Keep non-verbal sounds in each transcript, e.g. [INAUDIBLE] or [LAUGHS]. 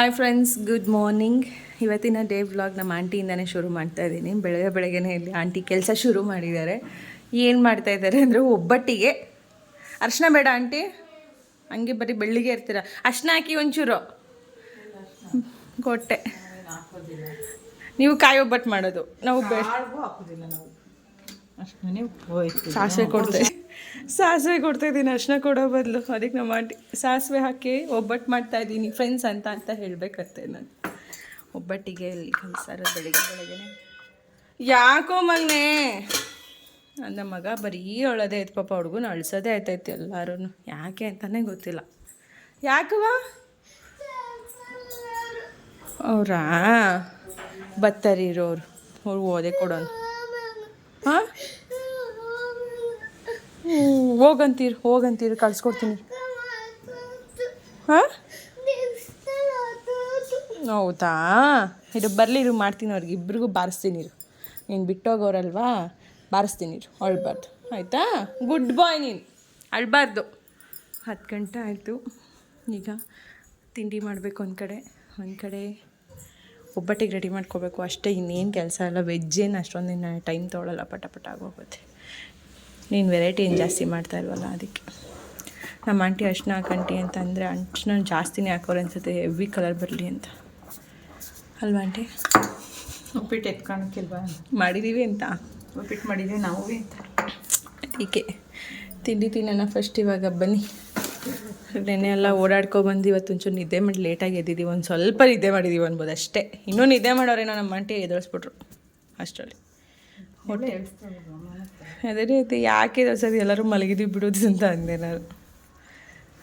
Hi friends good morning ಇವತ್ತಿನ day vlog ನಮ್ಮ ಆಂಟಿಯಿಂದನೇ ಶುರು ಮಾಡ್ತಾ ಇದ್ದೀನಿ. ಬೆಳಗ್ಗೆ ಬೆಳಗ್ಗೆನೇ ಇಲ್ಲಿ ಆಂಟಿ ಕೆಲಸ ಶುರು ಮಾಡಿದ್ದಾರೆ. ಏನು ಮಾಡ್ತಾ ಇದ್ದಾರೆ ಅಂದರೆ ಒಬ್ಬಟ್ಟಿಗೆ. ಅರ್ಶಿನ ಬೇಡ ಆಂಟಿ. ಹಂಗೆ ಬರೀ ಬೆಳ್ಳಿಗೆ ಇರ್ತೀರ. ಅರ್ಶಿನ ಹಾಕಿ ಒಂಚೂರು. ಕೊಟ್ಟೆ. ನೀವು ಕಾಯಿ ಒಬ್ಬಟ್ಟು ಮಾಡೋದು. ನಾವು ಸಾಸಿವೆ ಕೊಡ್ತೇವೆ. ಸಾಸಿವೆ ಕೊಡ್ತಾಯಿದ್ದೀನಿ ಅರ್ಶಿನ ಕೊಡೋ ಬದಲು. ಅದಕ್ಕೆ ನಮ್ಮ ಮಾಡಿ ಸಾಸಿವೆ ಹಾಕಿ ಒಬ್ಬಟ್ಟು ಮಾಡ್ತಾ ಇದ್ದೀನಿ. ಫ್ರೆಂಡ್ಸ್ ಅಂತ ಅಂತ ಹೇಳ್ಬೇಕತ್ತೆ ನಾನು. ಒಬ್ಬಟ್ಟಿಗೆ ಇಲ್ಲಿ ಕಲ್ಸಾರ ಬೆಳಿಗ್ಗೆ ಬೆಳಗ್ಗೆ ಯಾಕೋ ಮಗನೇ ನನ್ನ ಮಗ, ಬರೀ ಅಳೋದೇ ಆಯ್ತು ಪಾಪ ಹುಡುಗನ ಅಳಿಸೋದೇ ಆಯ್ತೈತೆ ಎಲ್ಲರೂ ಯಾಕೆ ಅಂತಲೇ ಗೊತ್ತಿಲ್ಲ. ಯಾಕವ ಅವರಾ? ಬತ್ತರಿರೋರು. ಅವ್ರು ಓದೇ ಕೊಡೋನು. ಹಾಂ? ಹೋಗಂತೀರು ಹೋಗಂತೀರು, ಕಳ್ಸ್ಕೊಡ್ತೀನಿ. ಹಾಂ? ಹೌದಾ? ಇದು ಬರಲಿ, ಇರು, ಮಾಡ್ತೀನಿ ಅವ್ರಿಗೆ. ಇಬ್ರಿಗೂ ಬಾರಿಸ್ತೀನಿ, ಇರು. ನೀನು ಬಿಟ್ಟೋಗೋರಲ್ವಾ? ಬಾರಿಸ್ತೀನಿ, ಇರು. ಅಳ್ಬಾರ್ದು. ಆಯಿತಾ? ಗುಡ್ ಬಾಯ್ ನೀನು. ಅಳ್ಬಾರ್ದು. ಹತ್ತು ಗಂಟೆ ಆಯಿತು. ಈಗ ತಿಂಡಿ ಮಾಡಬೇಕು ಒಂದು ಕಡೆ. ಒಂದು ಕಡೆ ಒಬ್ಬಟ್ಟಿಗೆ ರೆಡಿ ಮಾಡ್ಕೋಬೇಕು. ಅಷ್ಟೇ ಇನ್ನೇನು ಕೆಲಸ ಇಲ್ಲ. ವೆಜ್ ಏನು ಅಷ್ಟೊಂದಿನ ಟೈಮ್ ತೊಗೊಳಲ್ಲ. ಪಟ ಪಟ ಆಗೋಗುತ್ತೆ. ನೀನು ವೆರೈಟಿ ಏನು ಜಾಸ್ತಿ ಮಾಡ್ತಾ ಇಲ್ವಲ್ಲ ಅದಕ್ಕೆ. ನಮ್ಮ ಆಂಟಿ ಅರ್ಶಿನ ಹಾಕಂಟಿ ಅಂತ ಅಂದರೆ ಅರ್ಶಿನ ಜಾಸ್ತಿನೇ ಹಾಕೋರು ಅನ್ಸುತ್ತೆ ಹೆವಿ ಕಲರ್ ಬರಲಿ ಅಂತ. ಅಲ್ವಾ ಆಂಟಿ? ಉಪ್ಪಿಟ್ಟು ಎತ್ಕೊಳಕ್ಕಿಲ್ವಾ? ಮಾಡಿದ್ದೀವಿ ಅಂತ. ಉಪ್ಪಿಟ್ಟು ಮಾಡಿದ್ದೀವಿ ನಾವು ಅಂತ. ಅದಕ್ಕೆ ತಿಂಡಿ ತಿನ್ನೋಣ ಫಸ್ಟ್ ಇವಾಗ ಬನ್ನಿ. ನೆನ್ನೆ ಎಲ್ಲ ಓಡಾಡ್ಕೊಬಂದು ಇವತ್ತು ಒಂಚೂರು ನಿದ್ದೆ ಮಾಡಿ ಲೇಟಾಗಿ ಎದ್ದಿದ್ದೀವಿ ಒಂದು ಸ್ವಲ್ಪ ನಿದ್ದೆ ಮಾಡಿದ್ದೀವಿ ಅನ್ಬೋದು ಅಷ್ಟೇ. ಇನ್ನೂ ನಿದ್ದೆ ಮಾಡೋರೇನೋ ನಮ್ಮ ಆಂಟಿ ಎದುರಿಸ್ಬಿಟ್ರು ಅಷ್ಟರಲ್ಲಿ. ಹೊಟ್ಟೆ ಅದೇ ರೀತಿ ಯಾಕೆ ಸರಿ ಎಲ್ಲರೂ ಮಲಗಿದ್ವಿ ಬಿಡೋದು ಅಂತ ಅಂದೆ ನಾನು.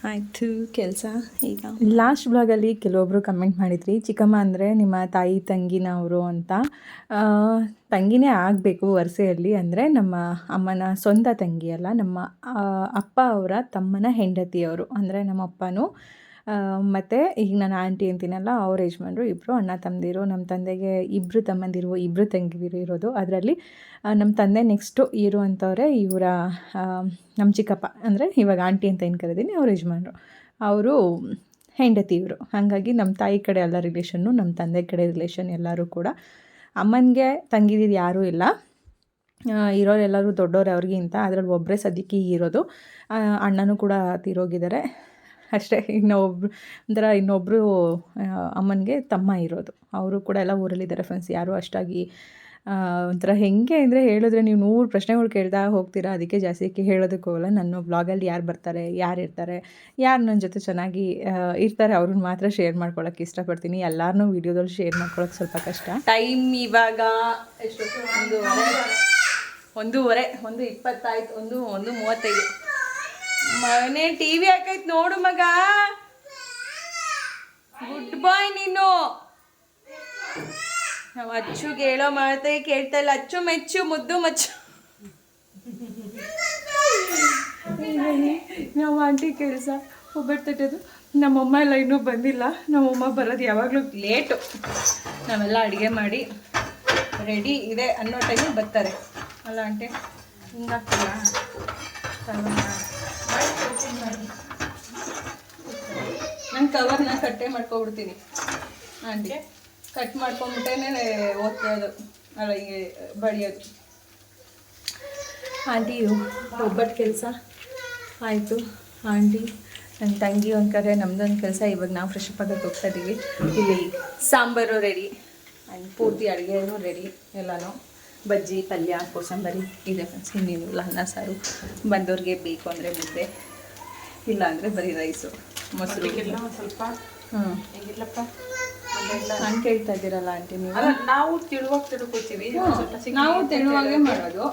ಆಯಿತು ಕೆಲಸ ಈಗ? ಲಾಸ್ಟ್ ಬ್ಲಾಗಲ್ಲಿ ಕೆಲವೊಬ್ಬರು ಕಮೆಂಟ್ ಮಾಡಿದ್ರಿ ಚಿಕ್ಕಮ್ಮ ಅಂದರೆ ನಿಮ್ಮ ತಾಯಿ ತಂಗಿನವರು ಅಂತ. ತಂಗಿನೇ ಆಗಬೇಕು ವರಸೆಯಲ್ಲಿ ಅಂದರೆ ನಮ್ಮ ಅಮ್ಮನ ಸ್ವಂತ ತಂಗಿ ಅಲ್ಲ ನಮ್ಮ ಅಪ್ಪ ಅವರ ತಮ್ಮನ ಹೆಂಡತಿಯವರು ಅಂದರೆ ನಮ್ಮ ಅಪ್ಪನೂ. ಮತ್ತು ಈಗ ನಾನು ಆಂಟಿ ಅಂತೀನಲ್ಲ, ಅವ್ರ ಯಜಮಾನ್ರು ಇಬ್ಬರು ಅಣ್ಣ ತಮ್ಮದಿರು ನಮ್ಮ ತಂದೆಗೆ ಇಬ್ಬರು ತಮ್ಮಂದಿರು ಇಬ್ಬರು ತಂಗಿದಿರು ಇರೋದು. ಅದರಲ್ಲಿ ನಮ್ಮ ತಂದೆ ನೆಕ್ಸ್ಟು ಇರುವಂಥವ್ರೆ ಇವರ ನಮ್ಮ ಚಿಕ್ಕಪ್ಪ. ಅಂದರೆ ಇವಾಗ ಆಂಟಿ ಅಂತ ಏನು ಕರೀತೀನಿ, ಅವ್ರ ಯಜಮಾನ್ರು. ಅವರು ಹೆಂಡತಿ ಇವರು. ಹಾಗಾಗಿ ನಮ್ಮ ತಾಯಿ ಕಡೆ ಎಲ್ಲ ರಿಲೇಷನ್ನು ನಮ್ಮ ತಂದೆ ಕಡೆ ರಿಲೇಷನ್ ಎಲ್ಲರೂ ಕೂಡ. ಅಮ್ಮನಿಗೆ ತಂಗಿದಿರು ಯಾರೂ ಇಲ್ಲ. ಇರೋರೆಲ್ಲರೂ ದೊಡ್ಡವ್ರು ಅವ್ರಿಗಿಂತ ಅದರಲ್ಲಿ ಒಬ್ಬರೇ ಸದ್ಯಕ್ಕೆ ಇರೋದು. ಅಣ್ಣನೂ ಕೂಡ ತೀರೋಗಿದ್ದಾರೆ. ಅಷ್ಟೇ. ಇನ್ನೊಬ್ರು, ಒಂಥರ ಇನ್ನೊಬ್ಬರು ಅಮ್ಮನಿಗೆ ತಮ್ಮ ಇರೋದು. ಅವರು ಕೂಡ ಎಲ್ಲ ಊರಲ್ಲಿದ್ದಾರೆ ಫ್ರೆಂಡ್ಸ್ ಯಾರು ಅಷ್ಟಾಗಿ ಒಂಥರ ಹೆಂಗೆ ಅಂದರೆ ಹೇಳಿದ್ರೆ ನೀವು ನೂರು ಪ್ರಶ್ನೆಗಳು ಕೇಳ್ತಾ ಹೋಗ್ತೀರಾ, ಅದಕ್ಕೆ ಜಾಸ್ತಿ ಹೇಳೋದಕ್ಕೆ ಹೋಗಲ್ಲ. ನನ್ನ ಬ್ಲಾಗಲ್ಲಿ ಯಾರು ಬರ್ತಾರೆ, ಯಾರು ಇರ್ತಾರೆ, ಯಾರು ನನ್ನ ಜೊತೆ ಚೆನ್ನಾಗಿ ಇರ್ತಾರೆ, ಅವ್ರನ್ನ ಮಾತ್ರ ಶೇರ್ ಮಾಡ್ಕೊಳಕ್ಕೆ ಇಷ್ಟಪಡ್ತೀನಿ. ಎಲ್ಲರನ್ನೂ ವೀಡಿಯೋದಲ್ಲಿ ಶೇರ್ ಮಾಡ್ಕೊಳಕ್ಕೆ ಸ್ವಲ್ಪ ಕಷ್ಟ. ಟೈಮ್ ಇವಾಗ ಎಷ್ಟೊತ್ತು? ಒಂದೂವರೆ ಒಂದೂವರೆ ಒಂದು ಇಪ್ಪತ್ತಾಯ್ತು, ಒಂದು ಒಂದು ಮೂವತ್ತೈದು. ಮನೆ ಟಿವಿ ಹಾಕೈತ್ ನೋಡು ಮಗ. ಗುಡ್ ಬಾಯ್ ನೀನು. ನಾವು ಅಚ್ಚು ಕೇಳೋ ಮಾತೇ ಕೇಳ್ತಾ ಇಲ್ಲ. ಅಚ್ಚು ಮೆಚ್ಚು, ಮುದ್ದು ಮಚ್ಚು. ನಾವು ಆಂಟಿ ಕೆಲಸ ಒಬ್ಬಟ್ಟು ತಟ್ಟೋದು ನಮ್ಮಮ್ಮ ಎಲ್ಲ ಇನ್ನೂ ಬಂದಿಲ್ಲ. ನಮ್ಮಮ್ಮ ಬರೋದು ಯಾವಾಗಲೂ ಲೇಟು ನಾವೆಲ್ಲ ಅಡುಗೆ ಮಾಡಿ ರೆಡಿ ಇದೆ ಅನ್ನೋ ಟೈಮಿಗೆ ಬರ್ತಾರೆ. ಅಲ್ಲ ಆಂಟಿ ಹಿಂಗಾಗ್ತಿಲ್ಲ ನಾನು ಕವರ್ನ ಕಟ್ಟೆ ಮಾಡ್ಕೊಬಿಡ್ತೀನಿ. ಆಂಟಿ ಕಟ್ ಮಾಡ್ಕೊಂಬಿಟ್ಟೇನೆ ಓದ್ತಾಯೋದು ಅಲ್ಲ, ಹೀಗೆ ಬಡಿಯೋದು. ಆಂಟಿ ಒಬ್ಬಟ್ಟು ಕೆಲಸ. ಆಯಿತು. ಆಂಟಿ ನನ್ನ ತಂಗಿ ಒಂದು ಕರೆ ನಮ್ಮದೊಂದು ಕೆಲಸ. ಇವಾಗ ನಾವು ಫ್ರೆಶ್ ಅಪ್ ಆಗೋಕ್ಕೆ ಹೋಗ್ತಾ ಇದ್ದೀವಿ ಇಲ್ಲಿ ಸಾಂಬಾರು ರೆಡಿ ಆ್ಯಂಡ್ ಪೂರ್ತಿ ಅಡುಗೆನೂ ರೆಡಿ ಎಲ್ಲನೂ. ಬಜ್ಜಿ ಪಲ್ಯ ಕೋಸಂಬರಿ ಇದೆ ಫ್ರೆಂಡ್ಸ್ ಇನ್ನೇನಿಲ್ಲ ಅನ್ನ ಸಾರು. ಬಂದವ್ರಿಗೆ ಬೇಕು ಅಂದರೆ ಮುದ್ದೆ ಇಲ್ಲ ಅಂದರೆ ಬರೀ ರೈಸು ಮೊಸರು. ಸ್ವಲ್ಪ ಹಂಗೆ ಕೇಳ್ತಾ ಇದ್ದೀರಲ್ಲ ಆಂಟಿ ನೀವು? ನಾವು ತಿಳುವಾಗ ತಿಳ್ಕೊತೀವಿ ನಾವು ತೆಳುವಾಗೇ ಮಾಡೋದು.